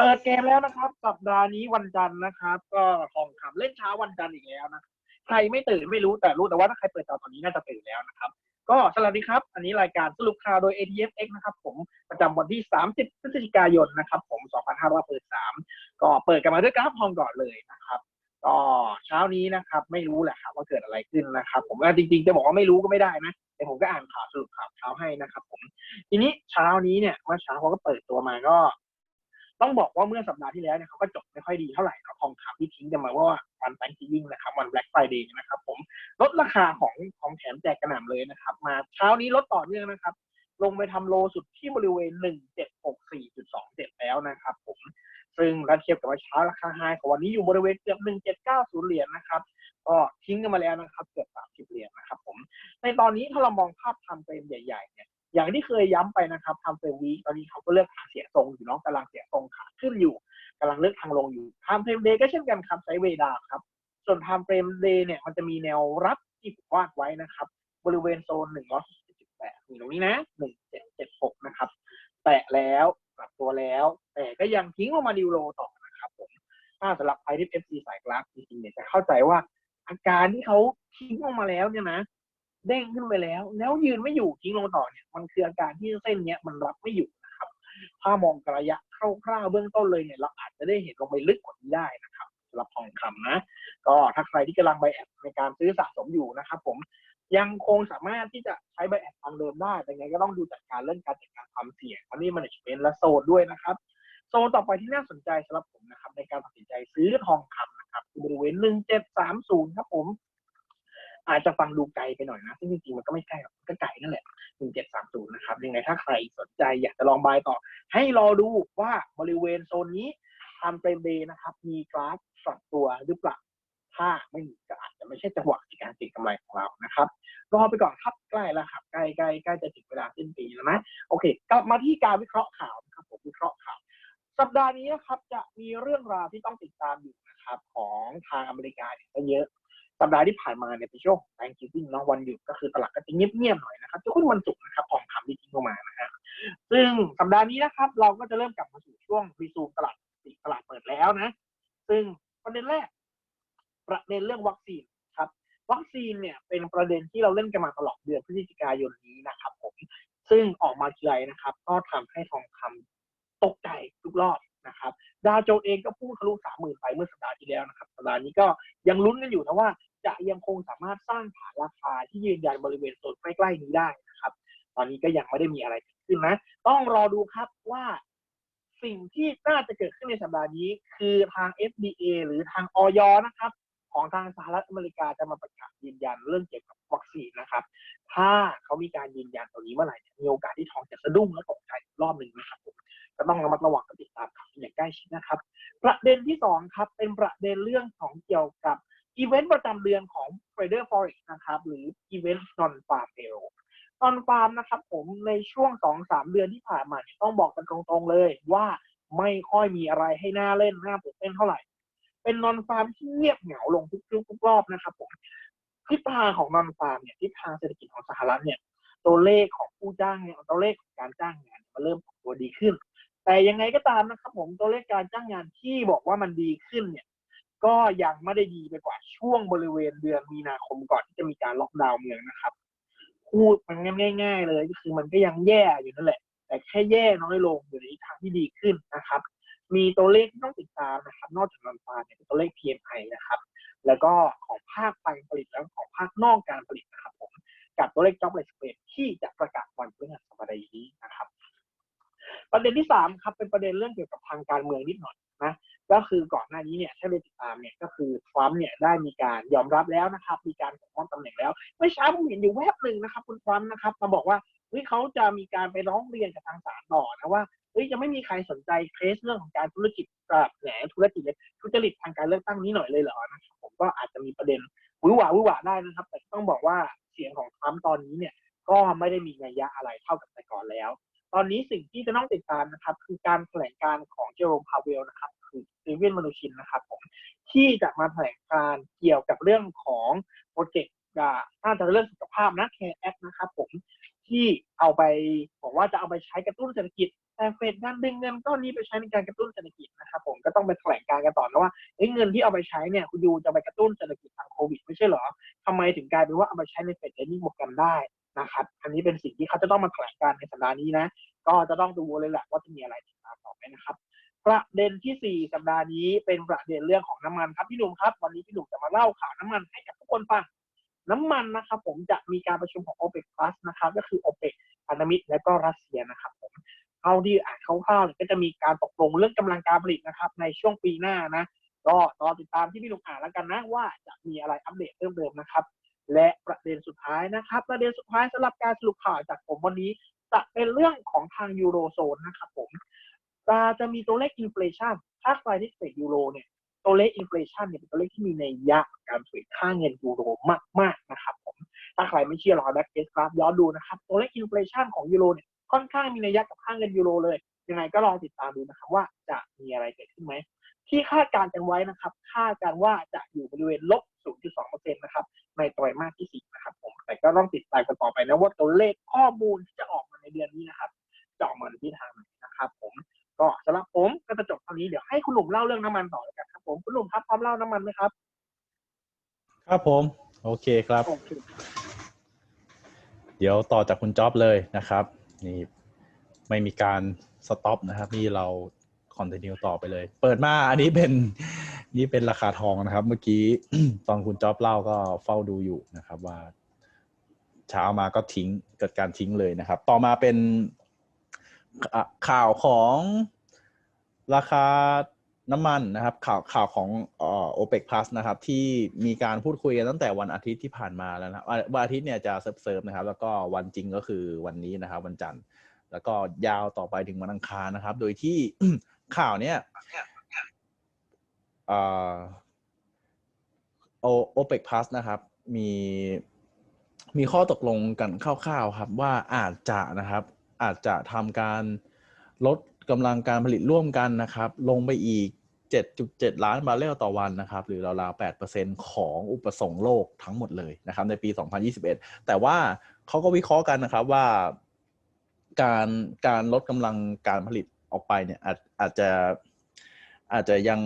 เปิดเกมแล้วนะครับ สัปดาห์นี้วันจันทร์นะครับ ก็ทองคำเล่นเช้าวันจันทร์อีกแล้วนะใครไม่ตื่นไม่รู้แต่รู้แต่ว่าถ้าใครเปิดจอตอนนี้น่าจะตื่นแล้วนะครับ ก็สวัสดีครับ อันนี้รายการสรุปข่าวโดย ATFX นะครับ ผมประจำวันที่ 30 พฤศจิกายนนะครับ ผม 2563ก็เปิดกันมาด้วยกราฟทองก่อนเลยนะครับก็เช้านี้นะครับ ไม่รู้แหละครับว่าเกิดอะไรขึ้นนะครับ ผมจริงๆจะบอกว่าไม่รู้ก็ไม่ได้นะแต่ผมก็อ่านข่าวสรุปข่าวเช้าให้นะครับ ผม ทีนี้เช้านี้เนี่ยเมื่อเช้าเขาก็เปิดตัวมาก็ ต้องบอกว่าเมื่อสัปดาห์ที่แล้วเนี่ยเขาก็จบไม่ค่อยดีเท่าไหร่เนาะทองคำที่ทิ้งกันมาว่าวันแ a งกิ้งนะครับวัน Black Friday นะครับผมลดราคาของของแถมแจกกระหน่ำเลยนะครับ มาเช้านี้ลดต่อเนื่องนะครับ ลงไปทำโลสุดที่บริเวณ 1764.27 แล้วนะครับผมซึ่งถ้าเทียบกับว่าเช้าราคาไฮของวันนี้อยู่บริเวณเกือบ1790 เหรียญนะครับก็ทิ้งกันมาแล้วนะครับเกือบ30 เหรียญนะครับผมในตอนนี้ถ้าเรามองภาพทำเฟรมใหญ่ๆเนี่ย อย่างที่เคยย้ำไปนะครับทำเฟรวีตอนนี้เขาก็เลือกขาเสียทรงอยู่เนาะกำลังเสียทรงขาขึ้นอยู่กำลังเลือกทางลงอยู่ทำเฟรมเดย์ก็เช่นกันครับไซเวดาครับ ส่วนทำเฟรมเดย์เนี่ยมันจะมีแนวรับที่ผมวาดไว้นะครับ บริเวณโซน148อยู่ตรงนี้นะ1776นะครับแตะแล้วปรับตัวแล้ว แต่ก็ยังทิ้งลงมาดิวโลต่อนะครับผมถ้าสำหรับใครที่ FC สายกราฟจริงๆเนี่ยจะเข้าใจว่าอาการที่เขาทิ้งลงมาแล้วเนี่ยนะ เด้งขึ้นไปแล้ว แล้วยืนไม่อยู่ทิ้งลงต่อเนี่ย มันคืออาการที่เส้นเนี้ยมันรับไม่อยู่นะครับ ถ้ามองระยะคร่าวๆเบื้องต้นเลยเนี่ยเราอาจจะได้เห็นลงไปลึกกว่านี้ได้นะครับสำหรับทองคำนะ ก็ถ้าใครที่กำลังไบแอดในการซื้อสะสมอยู่นะครับ ผมยังคงสามารถที่จะใช้ไบแอดทางเดิมได้แต่ไงก็ต้องดูจัดการเรื่องการจัดการความเสี่ยงมันนี่มันจะเป็นและโซนด้วยนะครับโซนต่อไปที่น่าสนใจสำหรับผมนะครับในการตัดสินใจซื้อทองคำนะครับคือบริเวณ 1730 ครับผม อาจจะฟังดูไกลไปหน่อยนะซึ่งจริงๆมันก็ไม่ใกล้หรอกก็ไกลนั่นแหละ1730นะครับยังไงถ้าใครสนใจอยากจะลองบายต่อ ให้รอดูว่าบริเวณโซนนี้ทำเฟรมเดย์นะครับ มีกราฟฝักตัวหรือเปล่าถ้าไม่มีก็อาจจะไม่ใช่จังหวะในการเก็งกำไรของเรานะครับรอไปก่อนครับใกล้แล้วครับใกล้ใกล้ใกล้จะถึงเวลาสิ้นปีแล้วนะโอเคกลับมาที่การวิเคราะห์ข่าวนะครับผมวิเคราะห์ข่าวสัปดาห์นี้นะครับจะมีเรื่องราวที่ต้องติดตามอยู่นะครับของทางอเมริกาเนี่ยเยอะ สัปดาห์ที่ผ่านมาเนี่ยเป็นช่วงแ h a n k s g i v i n g เนาะวันหยุดก็คือตลาดก็จะเงียบๆหน่อยนะครับจะขึ้นวันศุกร์นะครับทองคำที่ทิ้งลงมานะฮะซึ่งสัปดาห์นี้นะครับเราก็จะเริ่มกลับมาสู่ช่วงรีซูมตลาดตลาดเปิดแล้วนะ ซึ่งประเด็นแรก ประเด็นเรื่องวัคซีนครับวัคซีนเนี่ยเป็นประเด็นที่เราเล่นกันมาตลอดเดือนพฤศจิกายนนี้นะครับ ผม ซึ่งออกมาทีไรนะครับ ก็ทำให้ทองคำตกใจทุกรอบนะครับ ดาวโจนเองก็พุ่งทะลุสามหมื่นไปเมื่อสัปดาห์ที่แล้วนะครับ สัปดาห์นี้ก็ยังลุ้นกันอยู่นะว่า จะยังคงสามารถสร้างฐานราคาที่ยืนยันบริเวณโซนใกล้ๆนี้ได้นะครับ ตอนนี้ก็ยังไม่ได้มีอะไรเกิดขึ้นนะ ต้องรอดูครับว่าสิ่งที่น่าจะเกิดขึ้นในสัปดาห์นี้ คือทาง FDA หรือทางออยนะครับ ของทางสหรัฐอเมริกาจะมาประกาศยืนยันเรื่องเกี่ยวกับวัคซีนนะครับ ถ้าเขามีการยืนยันตรงนี้เมื่อไหร่มีโอกาสที่ทองจะสะดุ้งและตกใจรอบหนึ่งนะครับผมก็ต้องระมัดระวังและติดตามข่าวอย่างใกล้ชิดนะครับ ประเด็นที่สองครับเป็นประเด็นเรื่องของเกี่ยวกับ อีเวนต์ประจำเดือนของ Trader Forex นะครับ หรืออีเวนต์ non farm payroll นอนฟาร์มนะครับผมในช่วงสองสามเดือนที่ผ่านมาต้องบอกกันตรงๆเลยว่าไม่ค่อยมีอะไรให้หน่าเล่นหน่าตื่นเต้นเท่าไหร่ เป็นนอนฟาร์มที่เงียบเหงาลงทุกๆทุกรอบนะครับผมทิศทางของนอนฟาร์มเนี่ยทิศทางเศรษฐกิจของสหรัฐเนี่ยตัวเลขของผู้จ้างเนี่ยตัวเลขของการจ้างงานมันเริ่มตัวดีขึ้น แต่ยังไงก็ตามนะครับผมตัวเลขการจ้างงานที่บอกว่ามันดีขึ้นเนี่ย ก็ยังไม่ได้ดีไปกว่าช่วงบริเวณเดือนมีนาคมก่อนที่จะมีการล็อกดาวน์เมืองนะครับ พูดมันง่าย ๆ เลยก็คือมันก็ยังแย่อยู่นั่นแหละ แต่แค่แย่น้อยลงอยู่ในทางที่ดีขึ้นนะครับ มีตัวเลขที่ต้องติดตามนะครับ นอกจากนอนฟ้าเนี่ยตัวเลข PMI นะครับ แล้วก็ของภาคการผลิตและของภาคนอกการผลิตนะครับผมกับตัวเลข jobless rate ที่จะประกาศวันพฤหัสบดีนี้นะครับ ประเด็นที่สามครับเป็นประเด็นเรื่องเกี่ยวกับทางการเมืองนิดหน่อยนะ ก็คือก่อนหน้านี้เนี่ยถ้าได้ติดตามเนี่ยก็คือทรัมป์เนี่ยได้มีการยอมรับแล้วนะครับ มีการปกป้องตำแหน่งแล้วเมื่อเช้าผมเห็นอยู่แวบหนึ่งนะครับ คุณทรัมป์นะครับมาบอกว่าเฮ้ยเขาจะมีการไปร้องเรียนกับทางศาลต่อนะว่าเฮ้ยจะไม่มีใครสนใจเคสเรื่องของการธุรกิจกับแหนธุรกิจเลยทุจริตทางการเลือกตั้งนี้หน่อยเลยเหรอนะครับผมก็อาจจะมีประเด็นวิวาวิวาได้นะครับ แต่ต้องบอกว่าเสียงของทรัมป์ตอนนี้เนี่ยก็ไม่ได้มีนัยยะอะไรเท่ากับแต่ก่อนแล้ว ตอนนี้สิ่งที่จะต้องติดตามนะครับ คือการแถลงการของเจอโรมพาเวลนะครับ คือเซเวียนมนุชินนะครับผมที่จะมาแถลงการเกี่ยวกับเรื่องของโปรเจกต์น่าจะเรื่องสุขภาพนะ Care Act นะครับผมที่เอาไปบอกว่าจะเอาไปใช้กระตุ้นเศรษฐกิจแต่เฟดดันดึงเงินก้อนนี้ไปใช้ในการกระตุ้นเศรษฐกิจนะครับผมก็ต้องไปแถลงการกันต่อนะว่าเงินที่เอาไปใช้เนี่ยคุณยูจะไปกระตุ้นเศรษฐกิจทางโควิด ไม่ใช่เหรอทำไมถึงกลายเป็นว่าเอาไปใช้ในเฟดเดนนิ่งบวกกันได้นะครับอันนี้เป็นสิ่งที่เขาจะต้องมาแถลงการในสัปดาห์นี้นะ ก็จะต้องดูเลยแหละว่าจะมีอะไร ประเด็นที่ 4 สัปดาห์นี้เป็นประเด็นเรื่องของน้ำมันครับพี่หนุ่มครับ วันนี้พี่หนุ่มจะมาเล่าข่าวน้ำมันให้กับทุกคนฟังน้ำมันนะครับผมจะมีการประชุมของ OPEC Plus นะครับ ก็คือ OPEC พันธมิตรและก็รัสเซียนะครับผมเท่าที่อ่านคร่าวๆเนี่ยก็จะมีการตกลงเรื่องกำลังการผลิตนะครับ ในช่วงปีหน้านะก็รอติดตามที่พี่หนุ่มอ่านแล้วกันนะว่าจะมีอะไรอัปเดตเพิ่มเติมนะครับ และประเด็นสุดท้ายนะครับ ประเด็นสุดท้ายสำหรับการสรุปข่าวจากผมวันนี้ จะเป็นเรื่องของทางยูโรโซนนะครับผม จะจะมีตัวเลขอินฟลชันถ้าใครที่เทรดยูโรเนี่ยตัวเลขอินฟลชันเนี่ยเป็นตัวเลขที่มีในยะการเทรดค่าเงินยูโรมากๆนะครับผมถ้าใครไม่เชื่อลองแบ็กเกสกราฟย้อนดูนะครับตัวเลขอินฟลชันของยูโรเนี่ยค่อนข้างมีในยะกับค่าเงินยูโรเลยยังไงก็ลองติดตามดูนะครับว่าจะมีอะไรเกิดขึ้นไหมที่คาดการณ์กันไว้นะครับ คาดการณ์ว่าจะอยู่บริเวณลบ 0.2%นะครับ ในไตรมาสที่ 4 นะครับผม แต่ก็ต้องติดตามกันต่อไปนะว่าตัวเลขข้อมูลที่จะออกมาในเดือนนี้นะครับ จะออกมาในทิศทางไหน ก็สำหรับผมก็จะจบเท่านี้เดี๋ยวให้คุณหนุ่มเล่าเรื่องน้ำมันต่อเลยกันครับ ผมคุณหนุ่มครับพร้อมเล่าน้ำมันไหมครับ ครับผม โอเคครับ โอเคเดี๋ยวต่อจากคุณจ๊อบเลยนะครับ นี่ไม่มีการสต็อปนะครับ นี่เราคอนติเนียต่อไปเลย เปิดมาอันนี้เป็นนี่เป็นราคาทองนะครับ เมื่อกี้ ตอนคุณจ๊อบเล่าก็เฝ้าดูอยู่นะครับว่า เช้ามาก็ทิ้งเกิดการทิ้งเลยนะครับ ต่อมาเป็นอะ ข่าวของราคาน้ำมันนะครับ ข่าวข่าวของเอ่อ OPEC Plus นะครับ ที่มีการพูดคุยกันตั้งแต่วันอาทิตย์ที่ผ่านมาแล้วนะวันวันอาทิตย์เนี่ยจะเซิร์ฟนะครับ แล้วก็วันจริงก็คือวันนี้นะครับ วันจันทร์ แล้วก็ยาวต่อไปถึงวันอังคารนะครับ โดยที่ข่าวเนี้ยเอ่อโอเปกพลัสนะครับ มีมีข้อตกลงกันคร่าวๆครับ ว่าอาจจะนะครับ อาจจะทำการลดกำลังการผลิตร่วมกันนะครับ ลงไปอีก 7.7 ล้านบาร์เรลต่อวันนะครับ หรือราวๆ 8%ของอุปสงค์โลกทั้งหมดเลยนะครับ ในปี 2021 แต่ว่าเขาก็วิเคราะห์กันนะครับว่า การการลดกำลังการผลิตออกไปเนี่ยอาจอาจจะอาจจะยัง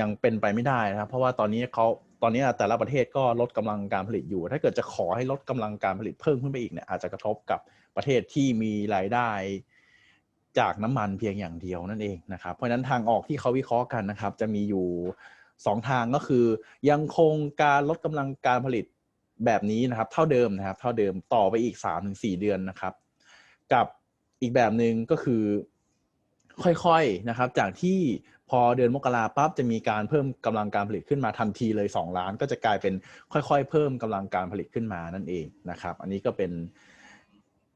ยังเป็นไปไม่ได้นะครับ เพราะว่าตอนนี้เขา ตอนนี้แต่ละประเทศก็ลดกำลังการผลิตอยู่ ถ้าเกิดจะขอให้ลดกำลังการผลิตเพิ่มขึ้นไปอีกเนี่ยอาจจะกระทบกับประเทศที่มีรายได้จากน้ำมันเพียงอย่างเดียวนั่นเองนะครับเพราะฉะนั้นทางออกที่เขาวิเคราะห์กันนะครับ จะมีอยู่สองทางก็คือ ยังคงการลดกำลังการผลิตแบบนี้นะครับ เท่าเดิมนะครับ เท่าเดิมต่อไปอีก 3-4 เดือนนะครับ กับอีกแบบหนึ่งก็คือ ค่อยๆนะครับ จากที่พอเดือนมกราปั๊บจะมีการเพิ่มกำลังการผลิตขึ้นมาทันทีเลย 2 ล้าน ก็จะกลายเป็นค่อยๆ เพิ่มกำลังการผลิตขึ้นมานั่นเองนะครับ อันนี้ก็เป็น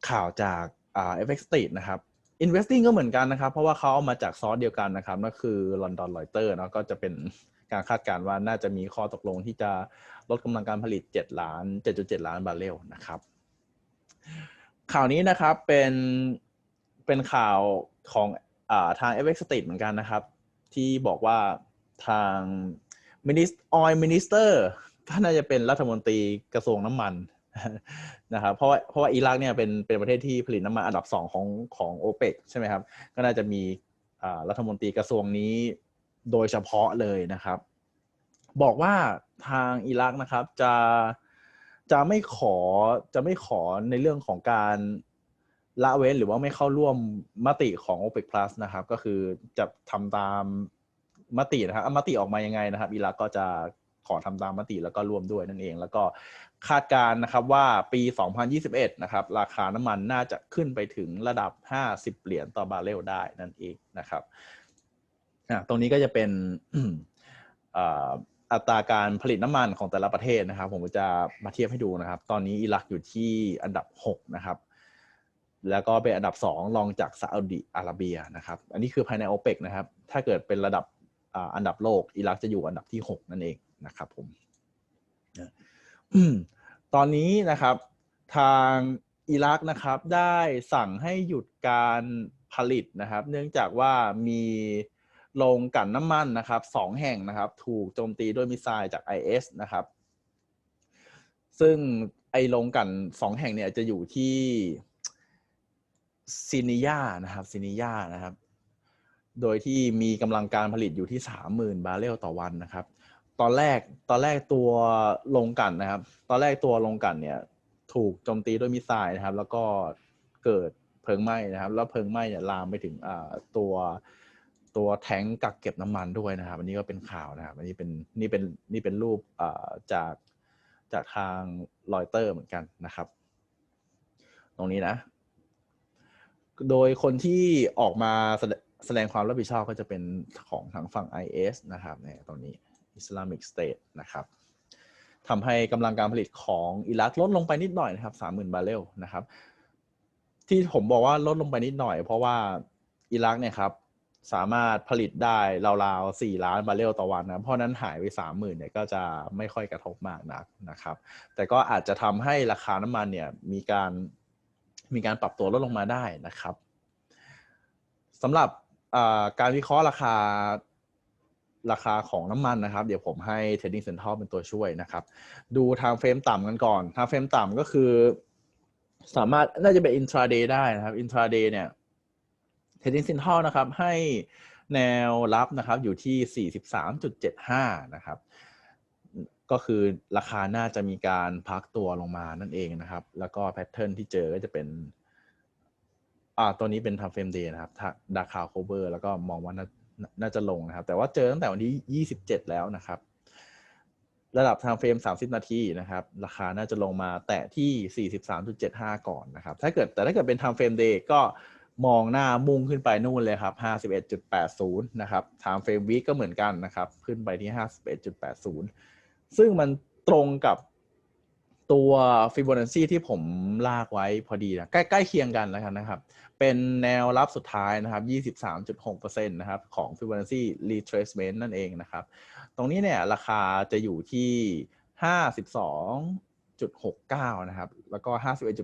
ข่าวจากอ่า FX Street นะครับ Investing ก็เหมือนกันนะครับ เพราะว่าเขาเอามาจากซอสเดียวกันนะครับนั่นคือ London Reuters เนาะก็จะเป็นการคาดการณ์ว่าน่าจะมีข้อตกลงที่จะลดกำลังการผลิต 7 ล้าน 7.7 ล้านบาร์เรลนะครับ ข่าวนี้นะครับเป็นเป็นข่าวของ ทาง FX Street เหมือนกันนะครับ ที่บอกว่าทางมินิสออยมินิสเตอร์ก็น่าจะเป็นรัฐมนตรีกระทรวงน้ำมันนะครับเพราะว่าเพราะว่าอิรักเนี่ยเป็นเป็นประเทศที่ผลิตน้ำมันอันดับสองของของโอเปกใช่ไหมครับ ก็น่าจะมีอ่ารัฐมนตรีกระทรวงนี้โดยเฉพาะเลยนะครับ บอกว่าทางอิรักนะครับจะจะไม่ขอจะไม่ขอในเรื่องของการ ละเว้นหรือว่าไม่เข้าร่วมมติของ OPEC Plus นะครับ ก็คือจะทำตามมตินะครับอะมติออกมายังไงนะครับ อิรักก็จะขอทำตามมติแล้วก็ร่วมด้วยนั่นเอง แล้วก็คาดการณ์นะครับว่าปี 2021 นะครับ ราคาน้ำมันน่าจะขึ้นไปถึงระดับ 50 เหรียญต่อบาร์เรลได้นั่นเองนะครับตรงนี้ก็จะเป็นอัตราการผลิตน้ำมันของแต่ละประเทศนะครับ ผมจะมาเทียบให้ดูนะครับ ตอนนี้อิรักอยู่ที่อันดับ 6 นะครับ แล้วก็เป็นอันดับ 2 รองจากซาอุดิอาระเบียนะครับ อันนี้คือภายใน o p e ปกนะครับ ถ้าเกิดเป็นระดับอันดับโลก อิรักจะอยู่อันดับที่ 6 นั่นเองนะครับผมนะอืมตอนนี้นะครับทางอิรักนะครับได้สั่งให้หยุดการผลิตนะครับ เนื่องจากว่ามีโรงกลั่นน้ำมันนะครับสองแห่งนะครับ ถูกโจมตีด้วยมิสไซล์จาก IS นะครับ ซึ่งไอโรงกลั่นสองแห่งเนี่ยจะอยู่ที่ ซินิยานะครับซินิยานะครับ โดยที่มีกำลังการผลิตอยู่ที่สามหมื่นบาร์เรลต่อวันนะครับ ตอนแรกตอนแรกตัวลงกลันนะครับ ตอนแรกตัวลงกลันเนี่ยถูกโจมตีด้วยมิสไซล์นะครับ แล้วก็เกิดเพลิงไหม้นะครับ แล้วเพลิงไหม้เนี่ยลามไปถึงตัวตัวแทงกักเก็บน้ำมันด้วยนะครับ อันนี้ก็เป็นข่าวนะครับ อันนี้เป็นนี่เป็นนี่เป็นรูปจากจากทางรอยเตอร์เหมือนกันนะครับ ตรงนี้นะ โดยคนที่ออกมาแสดงแสดงความรับผิดชอบก็จะเป็นของทางฝั่ง IS นะครับเนี่ยตรงนี้ Islamic State นะครับทำให้กำลังการผลิตของอิรักลดลงไปนิดหน่อยนะครับ30,000บาร์เรลนะครับ ที่ผมบอกว่าลดลงไปนิดหน่อย เพราะว่าอิรักเนี่ยครับสามารถผลิตได้ราวๆ 4 ล้านบาร์เรลต่อวันนะ เพราะนั้นหายไป 30,000เนี่ยก็จะไม่ค่อยกระทบมากนักนะครับ แต่ก็อาจจะทำให้ราคาน้ำมันเนี่ยมีการ มีการปรับตัวลดลงมาได้นะครับสำหรับการวิเคราะห์ราคาราคาของน้ำมันนะครับ เดี๋ยวผมให้ Trading Central เป็นตัวช่วยนะครับ ดูทางเฟรมต่ำกันก่อนทางเฟรมต่ำก็คือ สามารถน่าจะเป็น intraday ได้นะครับ intraday เนี่ย Trading Central นะครับให้แนวรับนะครับอยู่ที่ 43.75 นะครับ ก็คือราคาน่าจะมีการพักตัวลงมานั่นเองนะครับ แล้วก็แพทเทิร์นที่เจอก็จะเป็น อ่าตัวนี้เป็นทำเฟรมเดย์นะครับดาคาวโคเวอร์แล้วก็มองว่าน่านาจะลงนะครับ แต่ว่าเจอตั้งแต่วันที่ 27 แล้วนะครับ ระดับทางเฟรม 30 นาทีนะครับ ราคาน่าจะลงมาแตะที่ 43.75 ก่อนนะครับ ถ้าเกิดแต่ถ้าเกิดเป็นทำเฟรมเดย์ก็มองหน้ามุ่งขึ้นไปนู่นเลยครับ 51.80 นะครับทางเฟรมวีก็เหมือนกันนะครับ ขึ้นไปที่ 51.80 ซึ่งมันตรงกับตัวฟิโบนัชชีที่ผมลากไว้พอดีนะใกล้ใกล้เคียงกันแล้วกันนะครับ เป็นแนวรับสุดท้ายนะครับ 23.6%นะครับของ Fibonacci retracement นั่นเองนะครับ ตรงนี้เนี่ยราคาจะอยู่ที่ 52.69 นะครับ แล้วก็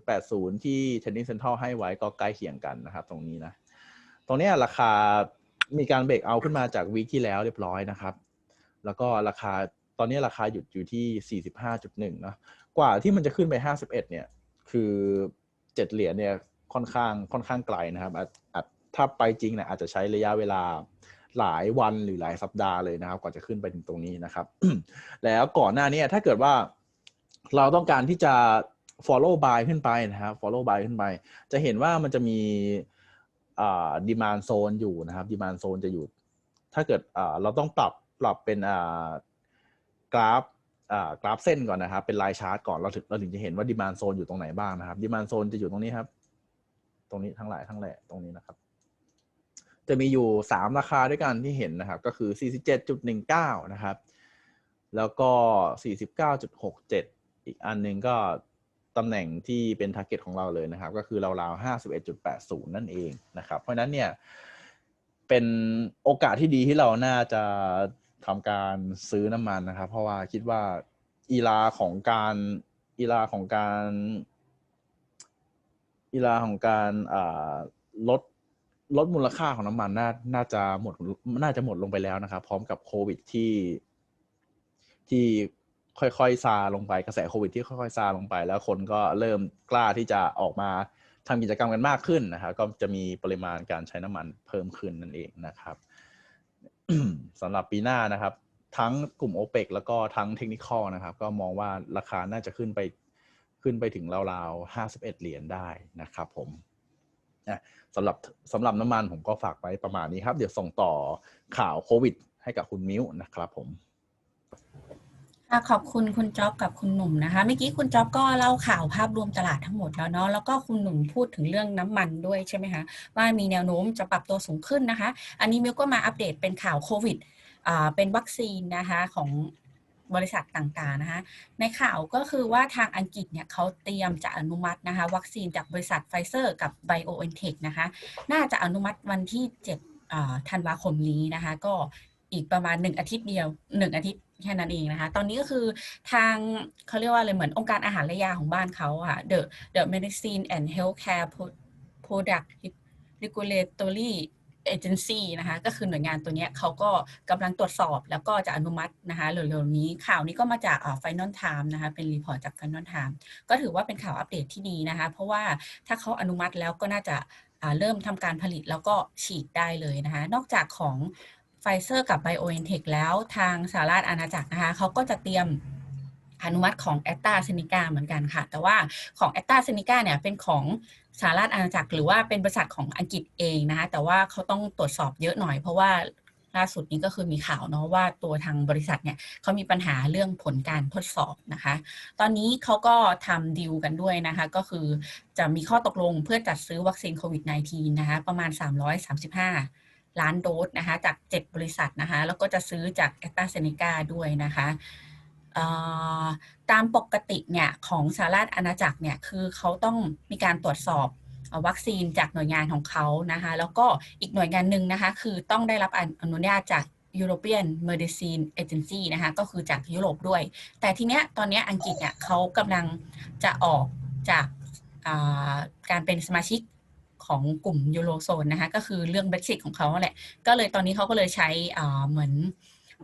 51.80 ที่ Trading Central ให้ไว้ก็ใกล้เคียงกันนะครับ ตรงนี้นะ ตรงนี้ราคามีการเบรกเอาขึ้นมาจากวีคที่แล้วเรียบร้อยนะครับ แล้วก็ราคา อนนี้ราคาหยุดอยู่ที่ 45.1เนาะกว่าที่มันจะขึ้นไป 51 เนี่ย คือเจ็ดเหรียญเนี่ยค่อนข้างค่อนข้างไกลนะครับอาจถ้าไปจริงเนี่ยอาจจะใช้ระยะเวลาหลายวันหรือหลายสัปดาห์เลยนะครับ กว่าจะขึ้นไปถึงตรงนี้นะครับ แล้วก่อนหน้านี้ถ้าเกิดว่าเราต้องการที่จะ follow buy ขึ้นไปนะครับ follow buy ขึ้นไป จะเห็นว่ามันจะมีอ่า demand zone อยู่นะครับ demand zone จะอยู่ ถ้าเกิดเราต้องปรับปรับเป็น กราฟกราฟเส้นก่อนนะครับ เป็นลายชาร์ตก่อนเราถึงเราถึงจะเห็นว่าดีมานโซนอยู่ตรงไหนบ้างนะครับดีมานโซนจะอยู่ตรงนี้ครับ ตรงนี้ทั้งหลายทั้งแหล่ตรงนี้นะครับ จะมีอยู่สามราคาด้วยกันที่เห็นนะครับ ก็คือ 47.19 นะครับ แล้วก็ 49.67 อีกอันหนึ่งก็ตำแหน่งที่เป็นทาร์เก็ตของเราเลยนะครับ ก็คือราวๆ51.80 นั่นเองนะครับ เพราะนั้นเนี่ยเป็นโอกาสที่ดีที่เราน่าจะ ทำการซื้อน้ำมันนะครับ เพราะว่าคิดว่าอีลาของการอีลาของการอีลาของการลดลดมูลค่าของน้ำมันน่าน่าจะหมดน่าจะหมดลงไปแล้วนะครับ พร้อมกับโควิดที่ที่ค่อยๆซาลงไปกระแสโควิดที่ค่อยๆซาลงไป แล้วคนก็เริ่มกล้าที่จะออกมาทำกิจกรรมกันมากขึ้นนะครับก็จะมีปริมาณการใช้น้ำมันเพิ่มขึ้นนั่นเองนะครับ สำหรับปีหน้านะครับ ทั้งกลุ่ม o p e ปแล้วก็ทั้งเทคนิคอลนะครับ ก็มองว่าราคาน่าจะขึ้นไปขึ้นไปถึงราวๆ51เหรียญได้นะครับผมสำหรับสำหรับน้ำมันผมก็ฝากไว้ประมาณนี้ครับ เดี๋ยวส่งต่อข่าวโควิด ให้กับคุณมิ้วนะครับผม ขอบคุณคุณจ๊อบกับคุณหนุ่มนะคะ เมื่อกี้คุณจ๊อบก็เล่าข่าวภาพรวมตลาดทั้งหมดแล้วเนาะแล้วก็คุณหนุ่มพูดถึงเรื่องน้ำมันด้วยใช่ไหมคะว่ามีแนวโน้มจะปรับตัวสูงขึ้นนะคะ อันนี้มิวก็มาอัปเดตเป็นข่าวโควิดอ่าเป็นวัคซีนนะคะของบริษัทต่างๆนะคะ ในข่าวก็คือว่าทางอังกฤษเนี่ยเขาเตรียมจะอนุมัตินะคะ วัคซีนจากบริษัทไฟเซอร์กับ BioNTech นะคะ น่าจะอนุมัติวันที่7ธันวาคมนี้นะคะ ก็อีกประมาณ 1 อาทิตย์เดียว 1 อาทิตย์ แค่นั้นเองนะคะ ตอนนี้ก็คือทางเขาเรียกว่าอะไรเหมือนองค์การอาหารและยาของบ้านเขาค่ะ The The Medicine and Healthcare Product Regulatory Agency นะคะ ก็คือหน่วยงานตัวนี้เขาก็กำลังตรวจสอบแล้วก็จะอนุมัตินะคะเร็วๆนี้ข่าวนี้ก็มาจากอ่ Final Time นะคะ เป็นรีพอร์ตจาก Final Time ก็ถือว่าเป็นข่าวอัปเดตที่ดีนะคะ เพราะว่าถ้าเขาอนุมัติแล้วก็น่าจะเริ่มทำการผลิตแล้วก็ฉีดได้เลยนะคะ นอกจากของ ไฟเซอร์กับ BioNTech แล้วทางสหรัฐอาณาจักรนะคะเขาก็จะเตรียมอนุมัติของแอตตาเซเนกาเหมือนกันค่ะ แต่ว่าของแอตตาเซเนกาเนี่ยเป็นของสหรัฐอาณาจักร หรือว่าเป็นบริษัทของอังกฤษเองนะคะแต่ว่าเขาต้องตรวจสอบเยอะหน่อยเพราะว่าล่าสุดนี้ก็คือมีข่าวเนาะว่าตัวทางบริษัทเนี่ยเขามีปัญหาเรื่องผลการทดสอบนะคะ ตอนนี้เขาก็ทำดีลกันด้วยนะคะ ก็คือจะมีข้อตกลงเพื่อจัดซื้อวัคซีนโควิด -19 นะคะประมาณ 335 ล้านโดสนะคะจาก 7 บริษัทนะคะแล้วก็จะซื้อจากแอตตาเซเนกาด้วยนะคะตามปกติเนี่ยของสหรัฐอาณาจักรเนี่ยคือเขาต้องมีการตรวจสอบวัคซีนจากหน่วยงานของเขานะคะ แล้วก็อีกหน่วยงานหนึ่งนะคะ คือต้องได้รับอนุญาตจาก European Medicine Agency นะคะ ก็คือจากยุโรปด้วย แต่ทีเนี้ยตอนเนี้ยอังกฤษเนี่ยเขากำลังจะออกจากการเป็นสมาชิก ของกลุ่มยูโรโซนนะคะก็คือเรื่อง Brexit ของเขาแหละ ก็เลยตอนนี้เขาก็เลยใช้อ่าเหมือน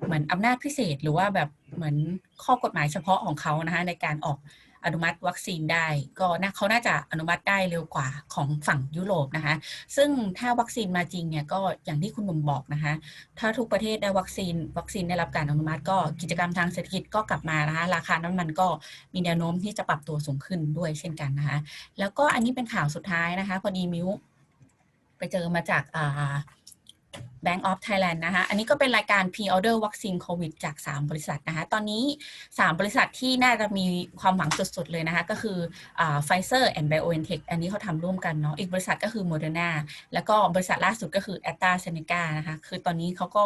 เหมือนอำนาจพิเศษหรือว่าแบบเหมือนข้อกฎหมายเฉพาะของเขานะคะในการออก อนุมัติวัคซีนได้ ก็น่าเขาน่าจะอนุมัติได้เร็วกว่าของฝั่งยุโรปนะคะ ซึ่งถ้าวัคซีนมาจริงเนี่ยก็อย่างที่คุณหนุ่มบอกนะคะ ถ้าทุกประเทศได้วัคซีน วัคซีนได้รับการอนุมัติ ก็กิจกรรมทางเศรษฐกิจก็กลับมานะคะ ราคาน้ำมันก็มีแนวโน้มที่จะปรับตัวสูงขึ้นด้วยเช่นกันนะคะ แล้วก็อันนี้เป็นข่าวสุดท้ายนะคะ พอดีมิวไปเจอมาจากอ่า Bank of Thailand นะคะ อันนี้ก็เป็นรายการ Pre-order วัคซีนโควิดจาก 3 บริษัทนะคะ ตอนนี้ 3 บริษัทที่น่าจะมีความหวังสุดๆเลยนะคะ ก็คืออ่า Pfizer and BioNTech อันนี้เขาทำร่วมกันเนาะ อีกบริษัทก็คือ Moderna แล้วก็บริษัทล่าสุดก็คือ a s t r a z เซ e c a นะคะ คือตอนนี้เขาก็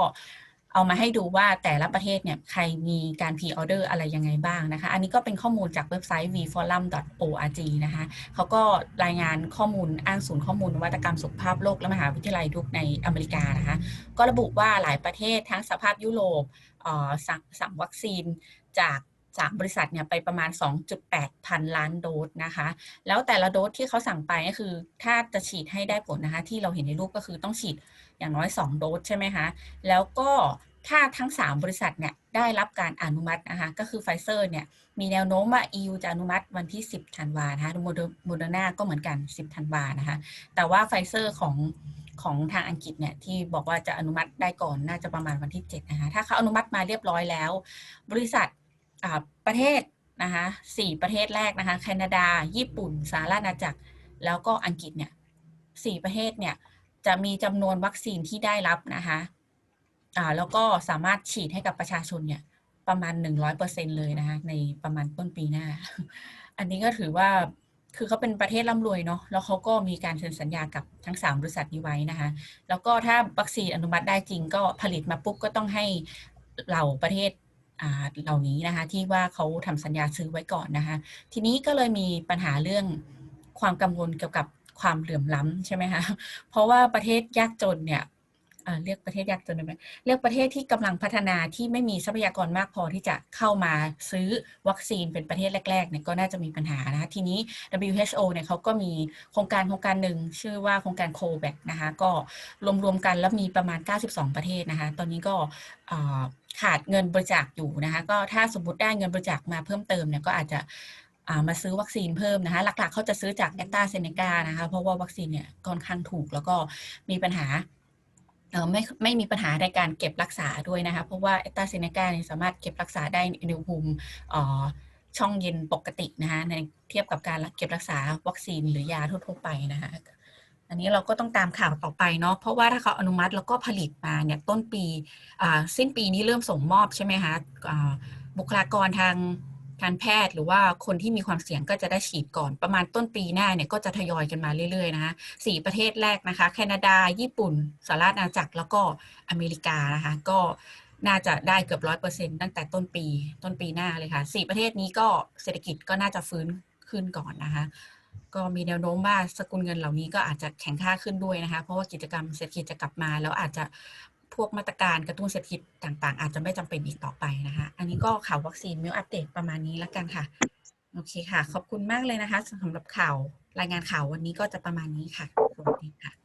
เอามาให้ดูว่าแต่ละประเทศเนี่ยใครมีการพ r ออเดอร์อะไรยังไงบ้างนะคะ อันนี้ก็เป็นข้อมูลจากเว็บไซต์ vforum.org นะคะเขาก็รายงานข้อมูลอ้างศูนย์ข้อมูลนวัตกรรมสุขภาพโลกและมหาวิทยาลัยดุกในอเมริกานะคะ ก็ระบุว่าหลายประเทศทั้งสภาพยุโรปอ่อสั่งสั่งวัคซีนจากสามบริษัทเนี่ยไปประมาณ 2.8 พันล้านโดสนะคะ แล้วแต่ละโดสที่เขาสั่งไปก็คือ ถ้าจะฉีดให้ได้ผลนะคะ ที่เราเห็นในรูปก็คือต้องฉีด อย่างน้อย 2 โดสใช่ไหมคะแล้วก็ถ้าทั้ง 3 บริษัทเนี่ยได้รับการอนุมัตินะคะก็คือไฟเซอร์เนี่ยมีแนวโน้มว่า EU จะอนุมัติวันที่ 10ธันวานะคะโมเดอร์นาก็เหมือนกัน 10ธันวานะคะแต่ว่าไฟเซอร์ของของทางอังกฤษเนี่ยที่บอกว่าจะอนุมัติได้ก่อนน่าจะประมาณวันที่7นะคะถ้าเขาอนุมัติมาเรียบร้อยแล้ว บริษัทประเทศนะคะสี่ประเทศแรกนะคะแคนาดา ญี่ปุ่นสหรัฐอาณาจักร แล้วก็อังกฤษเนี่ยสี่ประเทศเนี่ย จะมีจำนวนวัคซีนที่ได้รับนะคะอ่าแล้วก็สามารถฉีดให้กับประชาชนเนี่ยประมาณ100%เปอร์เซ็นเลยนะคะในประมาณต้นปีหน้า อันนี้ก็ถือว่าคือเขาเป็นประเทศร่ำรวยเนาะแล้วเขาก็มีการเซ็นสัญญากับทั้ง 3 บริษัทนี้ไว้นะคะ แล้วก็ถ้าวัคซีนอนุมัติได้จริงก็ผลิตมาปุ๊บก็ต้องให้เหล่าประเทศอ่าเหล่านี้นะคะ ที่ว่าเขาทำสัญญาซื้อไว้ก่อนนะคะ ทีนี้ก็เลยมีปัญหาเรื่องความกังวลเกี่ยวกับ ความเหลื่อมล้ำใช่ไหมคะเพราะว่าประเทศยากจนเนี่ยเรียกประเทศยากจนได้ไหมเรียกประเทศที่กำลังพัฒนาที่ไม่มีทรัพยากรมากพอที่จะเข้ามาซื้อวัคซีนเป็นประเทศแรกๆเนี่ยก็น่าจะมีปัญหานะคะทีนี้ WHO เนี่ยเขาก็มีโครงการโครงการหนึ่งชื่อว่าโครงการ COVAX นะคะก็รวมๆกันแล้วมีประมาณ 92 ประเทศนะคะตอนนี้ก็ขาดเงินบริจาคอยู่นะคะก็ถ้าสมมติได้เงินบริจาคมาเพิ่มเติมเนี่ยก็อาจจะ มาซื้อวัคซีนเพิ่มนะคะ หลักๆ เขาจะซื้อจากแอตตาเซเนกานะคะ เพราะว่าวัคซีนเนี่ยค่อนข้างถูกแล้วก็มีปัญหาไม่ไม่มีปัญหาในการเก็บรักษาด้วยนะคะ เพราะว่าแอตตาเซเนกาเนี่ยสามารถเก็บรักษาได้ในอุณหภูมิช่องเย็นปกตินะคะในเทียบกับการเก็บรักษาวัคซีนหรือยาทั่วไปนะคะอันนี้เราก็ต้องตามข่าวต่อไปเนาะเพราะว่าถ้าเขาอนุมัติแล้วก็ผลิตมาเนี่ยต้นปีสิ้นปีนี้เริ่มส่งมอบใช่ไหมคะบุคลากรทาง การแพทย์หรือว่าคนที่มีความเสี่ยงก็จะได้ฉีดก่อน ประมาณต้นปีหน้าเนี่ยก็จะทยอยกันมาเรื่อยๆนะคะสี่ประเทศแรกนะคะ แคนาดา ญี่ปุ่นสหรัฐอาณาจักรแล้วก็อเมริกานะคะ ก็น่าจะได้เกือบร้อยเปอร์เซ็นตั้งแต่ต้นปีต้นปีหน้าเลยค่ะสี่ประเทศนี้ก็เศรษฐกิจก็น่าจะฟื้นขึ้นก่อนนะคะ ก็มีแนวโน้มว่าสกุลเงินเหล่านี้ก็อาจจะแข็งค่าขึ้นด้วยนะคะ เพราะว่ากิจกรรมเศรษฐกิจจะกลับมา แล้วอาจจะ พวกมาตรการกระตุ้นเศรษฐกิจต่างๆ อาจจะไม่จำเป็นอีกต่อไปนะคะ อันนี้ก็ข่าววัคซีนมิวอัปเดตประมาณนี้แล้วกันค่ะ โอเคค่ะ ขอบคุณมากเลยนะคะสำหรับข่าวรายงานข่าววันนี้ก็จะประมาณนี้ค่ะสวัสดีค่ะ